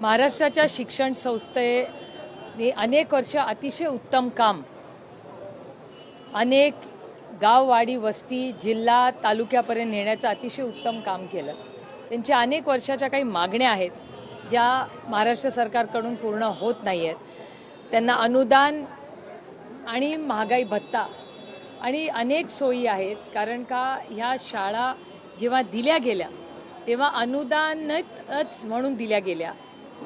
महाराष्ट्राच्या शिक्षण संस्थेने अनेक वर्ष अतिशय उत्तम काम अनेक गाववाडी वस्ती जिल्हा तालुक्यापर्यंत नेण्याचं अतिशय उत्तम काम केलं. त्यांच्या अनेक वर्षाच्या काही मागण्या आहेत ज्या महाराष्ट्र सरकारकडून पूर्ण होत नाही आहेत त्यांना अनुदान आणि महागाई भत्ता आणि अनेक सोयी आहेत कारण का ह्या शाळा जेव्हा दिल्या गेल्या तेव्हा अनुदानच म्हणून दिल्या गेल्या.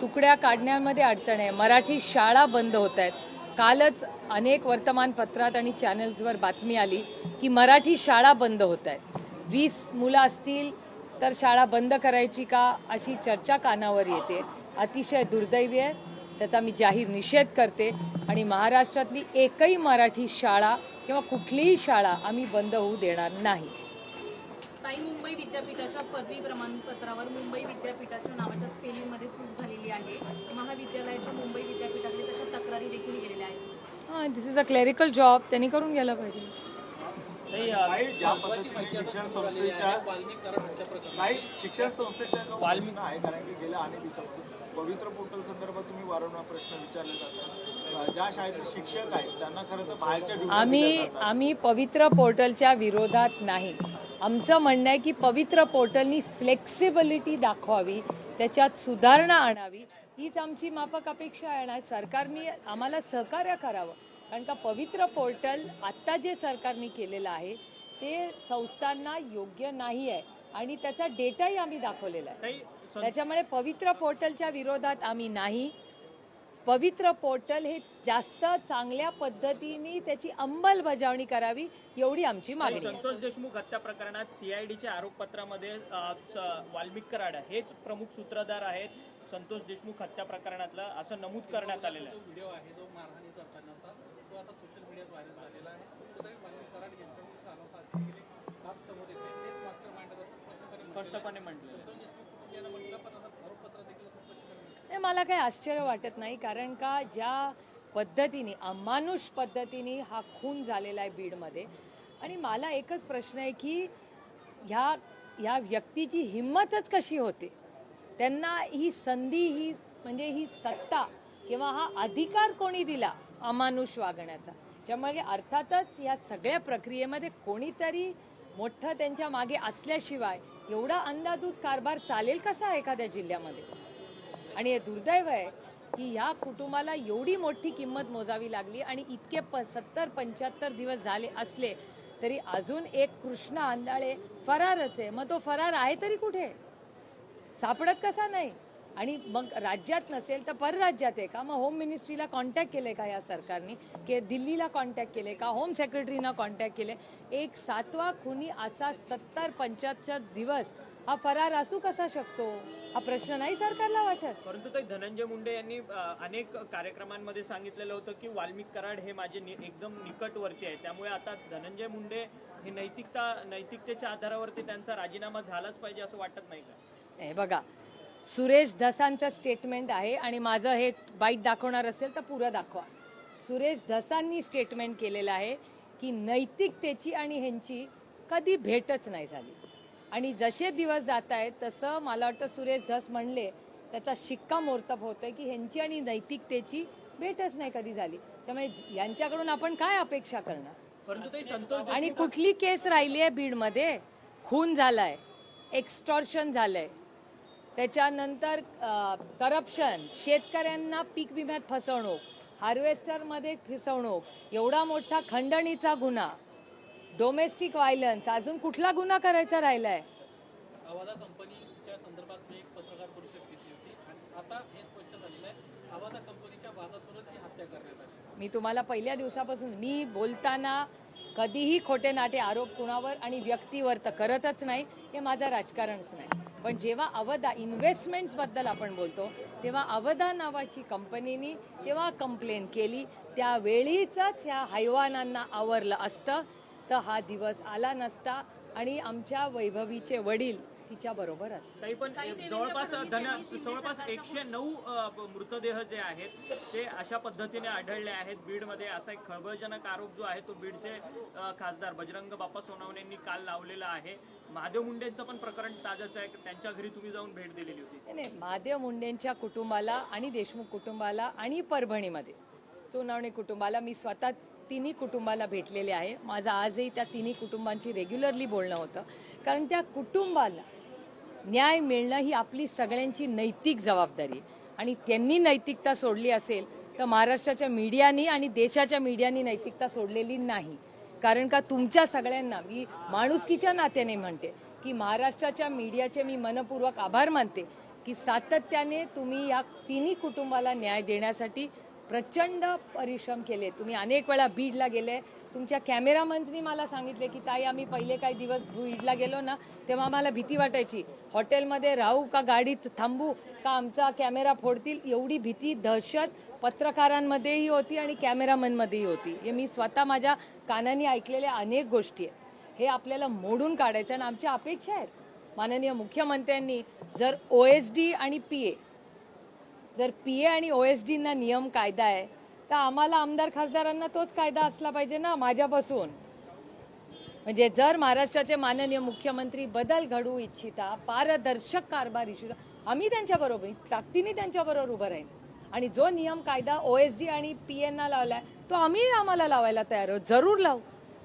तुकड्या काढण्यामध्ये अडचण आहे. मराठी शाळा बंद होत आहेत. कालच अनेक वर्तमानपत्रात आणि चॅनल्सवर बातमी आली की मराठी शाळा बंद होत आहेत. वीस मुलं असतील तर शाळा बंद करायची का अशी चर्चा कानावर येते. अतिशय दुर्दैवी आहे. त्याचा मी जाहीर निषेध करते आणि महाराष्ट्रातली एकही मराठी शाळा किंवा कुठलीही शाळा आम्ही बंद होऊ देणार नाही. ताई मुंबई विद्यापीठाच्या पदवी प्रमाणपत्रावर मुंबई विद्यापीठाच्या नावाच्या स्पेलिंगमध्ये चूक झालेली आहे. महाविद्यालयाच्या मुंबई विद्यापीठाकडे तशा तक्रारी देखील गेलेल्या आहेत. हां this is a clerical job त्यांनी करून घ्यायला पाहिजे. शिक्षण संस्थेच्या काही शिक्षण संस्थेच्या जो प्रश्न आहे कारण की गेल्या अनेक दिवसापासून पवित्र पोर्टल संदर्भात तुम्ही वारंवार प्रश्न विचारले जातात. ज्या शाळेतले शिक्षक आहेत त्यांना खरं तर बाहेरच्या आम्ही. आम्ही पवित्र पोर्टलच्या विरोधात नाही. आमचं म्हणणं आहे की पवित्र पोर्टलनी फ्लेक्सिबिलिटी दाखवावी त्याच्यात सुधारणा आणावी. हीच आमची माफक अपेक्षा आहे आणि सरकारने आम्हाला सहकार्य करावं. कारण का पवित्र पोर्टल आत्ता जे सरकारने केलेलं आहे ते संस्थांना योग्य नाही आहे. आणि त्याचा डेटाही आम्ही दाखवलेला आहे. त्याच्यामुळे पवित्र पोर्टलच्या विरोधात आम्ही नाही. पवित्र पोर्टल हे जास्त चांगल्या पद्धतीने त्याची अंमलबजावणी करावी एवढी आमची मागणी आहे. संतोष देशमुख हत्या प्रकरणात सीआयडीच्या आरोपपत्रामध्ये वाल्मिक कराड हेच प्रमुख सूत्रधार आहेत. संतोष देशमुख हत्या प्रकरणातलं असं नमूद करण्यात आलेलं आहे. व्हिडिओ आहे जो मारहाणी करतानाचा तो आता सोशल मीडियात व्हायरल झालेला आहे. कुठेतरी वाल्मिक कराड यांच्याविरुद्ध आरोप असलेले बाब समोर येते. हेच मास्टर माइंड असं स्पष्टपणे म्हटलं संतोष देशमुख यांना म्हटलं पण आता आरोपपत्र देखील म्हटलं. नाही मला काही आश्चर्य वाटत नाही कारण का ज्या पद्धतीने अमानुष पद्धतीने हा खून झालेला आहे बीडमध्ये आणि मला एकच प्रश्न आहे की ह्या ह्या व्यक्तीची हिंमतच कशी होते? त्यांना ही संधी ही म्हणजे ही सत्ता किंवा हा अधिकार कोणी दिला अमानुष वागण्याचा? त्यामुळे अर्थातच या सगळ्या प्रक्रियेमध्ये कोणीतरी मोठं त्यांच्या मागे असल्याशिवाय एवढा अंदाधूत कारभार चालेल कसा एखाद्या जिल्ह्यामध्ये? आणि हे दुर्दैव आहे की ह्या कुटुंबाला एवढी मोठी किंमत मोजावी लागली आणि इतके प सत्तर पंच्याहत्तर दिवस झाले असले तरी अजून एक कृष्ण आंधळे फरारच आहे. मग तो फरार आहे तरी कुठे? सापडत कसा नाही? आणि मग राज्यात नसेल तर परराज्यात आहे का? मग होम मिनिस्ट्रीला कॉन्टॅक्ट केले का या सरकारने? की दिल्लीला कॉन्टॅक्ट केले का? होम सेक्रेटरीना कॉन्टॅक्ट केले एक सातवा खुनी असा सत्तर पंच्याहत्तर दिवस हा फरार असू कसा शकतो? हा प्रश्न नाही सरकारला वाटत. परंतु ते धनंजय मुंडे यांनी अनेक कार्यक्रमांमध्ये सांगितलेलं होतं की वाल्मिक कराड हे माझे नि- एकदम निकटवर्ती आहे त्यामुळे आता धनंजय मुंडे हे नैतिकता नैतिकतेच्या आधारावरती त्यांचा राजीनामा झालाच पाहिजे असं वाटत नाही का? हे बघा सुरेश धसांचं स्टेटमेंट आहे आणि माझं हे बाईट दाखवणार असेल तर पुरं दाखवा. सुरेश धसांनी स्टेटमेंट केलेलं आहे की नैतिकतेची आणि ह्यांची कधी भेटच नाही झाली. आणि जसे दिवस जात आहेत तसं मला वाटतं सुरेश धस म्हणले त्याचा शिक्कामोर्तब होतोय की ह्यांची आणि नैतिकतेची भेटच नाही कधी झाली. त्यामुळे यांच्याकडून आपण काय अपेक्षा करणार? परंतु ते संतोष आणि कुठली केस राहिली आहे बीडमध्ये? खून झालाय एक्स्टॉर्शन झालंय. त्याच्यानंतर करप्शन शेतकऱ्यांना पीक विम्यात फसवणूक हार्वेस्टरमध्ये फसवणूक एवढा मोठा खंडणीचा गुन्हा. डोमेस्टिक व्हायलन्स अजून कुठला गुन्हा करायचा राहिलाय? अवादा कंपनीच्या संदर्भात मी एक पत्रकार परिषद घेतली होती आणि आता हे स्पष्ट झालेलं आहे. अवादा कंपनीच्या वादातूनच ही हत्या करण्यात आली. मी तुम्हाला पहिल्या दिवसापासून मी बोलताना कधीही खोटे नाटे आरोप कुणावर आणि व्यक्तीवर तर करतच नाही. हे माझं राजकारणच नाही. पण जेव्हा अवधा इन्व्हेस्टमेंट्सबद्दल आपण बोलतो तेव्हा अवधा नावाची कंपनीनी जेव्हा कंप्लेन केली त्यावेळीच ह्या हैवानांना आवरलं असतं. तर हा दिवस आला नसता आणि आमच्या वैभवीचे वडील तिच्या बरोबर असते ताई पण जवळपास जवळपास एकशे नऊ मृतदेह जे आहेत ते अशा पद्धतीने आढळले आहेत. बीडमध्ये असा एक खळबळजनक आरोप जो आहे तो बीडचे खासदार बजरंग बाप्पा सोनवणे यांनी काल लावलेला आहे. महादेव मुंडेंचं पण प्रकरण ताजंच आहे. त्यांच्या घरी तुम्ही जाऊन भेट दिलेली होती. नाही, नाही महादेव मुंडेंच्या कुटुंबाला आणि देशमुख कुटुंबाला आणि परभणीमध्ये सोनावणे कुटुंबाला मी स्वतः तिन्ही कुटुंबाला भेटलेले आहे. माझं आजही त्या तिन्ही कुटुंबांची रेग्युलरली बोलणं होतं. कारण त्या कुटुंबाला न्याय मिळणं ही आपली सगळ्यांची नैतिक जबाबदारी आणि त्यांनी नैतिकता सोडली असेल तर महाराष्ट्राच्या मीडियानी आणि देशाच्या मीडियानी नैतिकता सोडलेली नाही. कारण का तुमच्या सगळ्यांना मी माणुसकीच्या नात्याने म्हणते की महाराष्ट्राच्या मीडियाचे मी मनपूर्वक आभार मानते की सातत्याने तुम्ही या तिन्ही कुटुंबाला न्याय देण्यासाठी प्रचंड परिश्रम केले. तुम्ही अनेक वेळा बीडला गेले. तुमच्या कॅमेरामन्सनी मला सांगितले की ताई आम्ही पहिले काही दिवस बीडला गेलो ना तेव्हा आम्हाला भीती वाटायची. हॉटेलमध्ये राहू का गाडीत थांबू? का आमचा कॅमेरा फोडतील? एवढी भीती दहशत पत्रकारांमध्येही होती आणि कॅमेरामनमध्येही होती. हे मी स्वतः माझ्या कानाने ऐकलेल्या अनेक गोष्टी आहेत. हे आपल्याला मोडून काढायचं आणि आमच्या अपेक्षा आहेत. माननीय मुख्यमंत्र्यांनी जर ओ एस डी आणि पी ए जर पी ए आणि ओ एस डीना नियम कायदा आहे तर आम्हाला आमदार खासदारांना तोच कायदा असला पाहिजे ना माझ्यापासून. म्हणजे जर महाराष्ट्राचे माननीय मुख्यमंत्री बदल घडवू इच्छिता पारदर्शक कारभार इच्छिता आम्ही त्यांच्याबरोबर ताकदीने त्यांच्याबरोबर उभं राहील आणि जो नियम कायदा ओ एस डी आणि पी एनना लावलाय तो आम्ही आम्हाला लावायला तयार आहोत. जरूर लावू.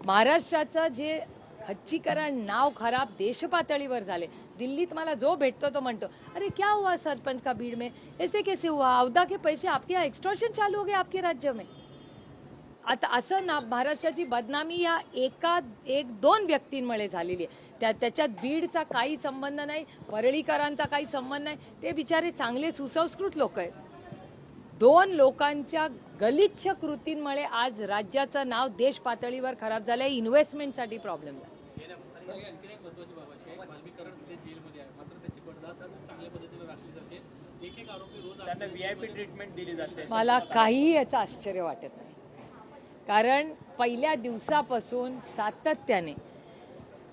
महाराष्ट्राचं जे खच्चीकरण नाव खराब देश पातळीवर झाले दिल्लीत मला जो भेटतो तो म्हणतो अरे क्या हुआ सरपंच का भीड़ में? ऐसे कैसे हुआ? अवधा के पैसे आपके यहाँ एक्स्ट्रॉशन चालू हो गए आपके राज्य में. आता असं ना महाराष्ट्राची बदनामी या एका एक दोन व्यक्तींमुळे झालेली आहे. त्या त्याच्यात बीडचा काही संबंध नाही परळीकरांचा काही संबंध नाही. ते बिचारे चांगले सुसंस्कृत लोक आहेत. दोन लोकांच्या गलिच्छ कृतींमुळे आज राज्याचं नाव देश पातळीवर खराब झालंय. इन्व्हेस्टमेंटसाठी प्रॉब्लेम झाला. त्यांना व्हीआयपी ट्रीटमेंट दिली जाते. मला काहीही याचं आश्चर्य वाटत नाही. कारण पहिल्या दिवसापासून सातत्याने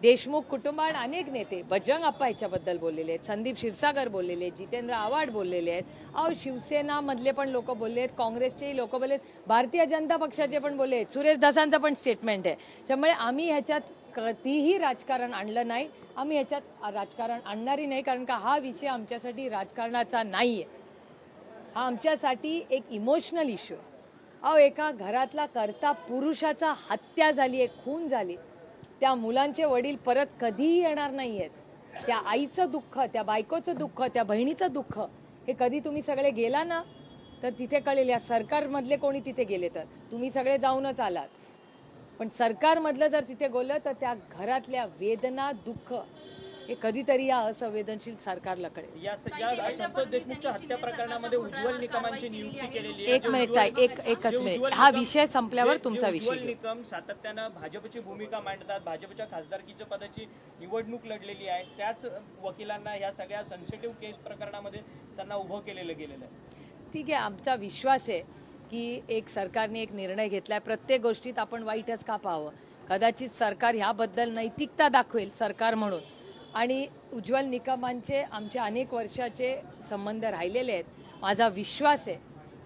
देशमुख कुटुंबात अनेक नेते बजरंग अप्पा याच्याबद्दल बोललेले आहेत संदीप क्षीरसागर बोललेले आहेत जितेंद्र आव्हाड बोललेले आहेत अहो शिवसेना मधले पण लोक बोलले आहेत काँग्रेसचेही लोक बोलले आहेत भारतीय जनता पक्षाचे पण बोलले आहेत सुरेश धसांचं पण स्टेटमेंट आहे. त्यामुळे आम्ही ह्याच्यात कधीही राजकारण आणलं नाही. आम्ही याच्यात राजकारण आणणारही नाही कारण का हा विषय आमच्यासाठी राजकारणाचा नाही आहे हा आमच्यासाठी एक इमोशनल इश्यू आहे. अहो एका घरातला करता पुरुषाचा हत्या झाली आहे खून झाली. त्या मुलांचे वडील परत कधीही येणार नाही आहेत त्या आईचं दुःख त्या बायकोचं दुःख त्या बहिणीचं दुःख हे कधी तुम्ही सगळे गेला ना तर तिथे कळेल. या सरकारमधले कोणी तिथे गेले तर. तुम्ही सगळे जाऊनच आलात. पण सरकारमधलं जर तिथे बोललं तर त्या घरातल्या वेदना दुःख हे कधीतरी या असंवेदनशील सरकारला कळेल. या या संतोष देशमुखच्या हत्या प्रकरणामध्ये उज्ज्वल निकमांची नियुक्ती केलेली आहे. एक मिनिट ताई, एक- एकच मिनिट. हा विषय संपल्यावर तुमचा विषय उज्ज्वल. निकम सातत्यानं भाजपची भूमिका मांडतात भाजपच्या खासदारकीच्या पदाची निवडणूक लढलेली आहे. त्याच वकिलांना या सगळ्या सेन्सिटिव्ह केस प्रकरणामध्ये त्यांना उभं केलेलं गेलेलं आहे. ठीक आहे आमचा विश्वास आहे. की एक सरकारने एक निर्णय घेतलाय. प्रत्येक गोष्टीत आपण वाईटच का पाहावं? कदाचित सरकार ह्याबद्दल नैतिकता दाखवेल सरकार म्हणून. आणि उज्ज्वल निकमांचे आमचे अनेक वर्षाचे संबंध राहिलेले आहेत. माझा विश्वास आहे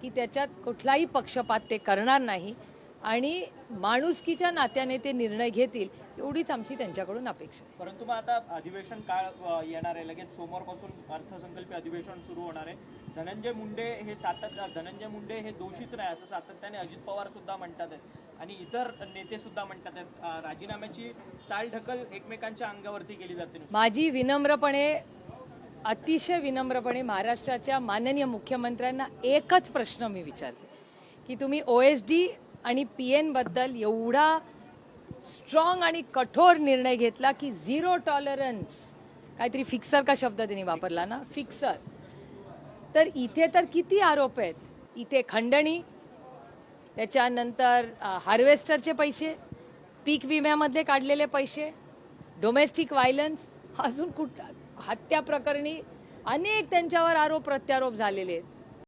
की त्याच्यात कुठलाही पक्षपात ते करणार नाही. आणि माणुसकीच्या नात्याने ते निर्णय घेतील एवढीच आमची त्यांच्याकडून अपेक्षा आहे. परंतु मग आता अधिवेशन काळ येणार आहे. लगेच सोमवारपासून अर्थसंकल्पीय अधिवेशन सुरू होणार आहे. धनंजय मुंडे हे सातत्य धनंजय मुंडे हे दोषीच नाही असं सातत्याने अजित पवार सुद्धा म्हणतात आहेत. आणि इतर नेते सुद्धा म्हणतात राजीनाम्याची चालढकल एकमेकांच्या अंगावरती केली जाते. माझी विनम्रपणे अतिशय विनम्रपणे महाराष्ट्राच्या माननीय मुख्यमंत्र्यांना एकच प्रश्न मी विचारते की तुम्ही ओ एस डी आणि पी एनबद्दल एवढा स्ट्रॉंग आणि कठोर निर्णय घेतला की झिरो टॉलरन्स काहीतरी फिक्सर का शब्द त्यांनी वापरला ना? फिक्सर तर इथे तर किती आरोप आहेत. इथे खंडणी त्याच्यानंतर हार्वेस्टरचे पैसे पीक विम्यामधले काढलेले पैसे डोमेस्टिक व्हायलन्स अजून कुठ हत्या प्रकरणी अनेक त्यांच्यावर आरोप प्रत्यारोप झालेले आहेत.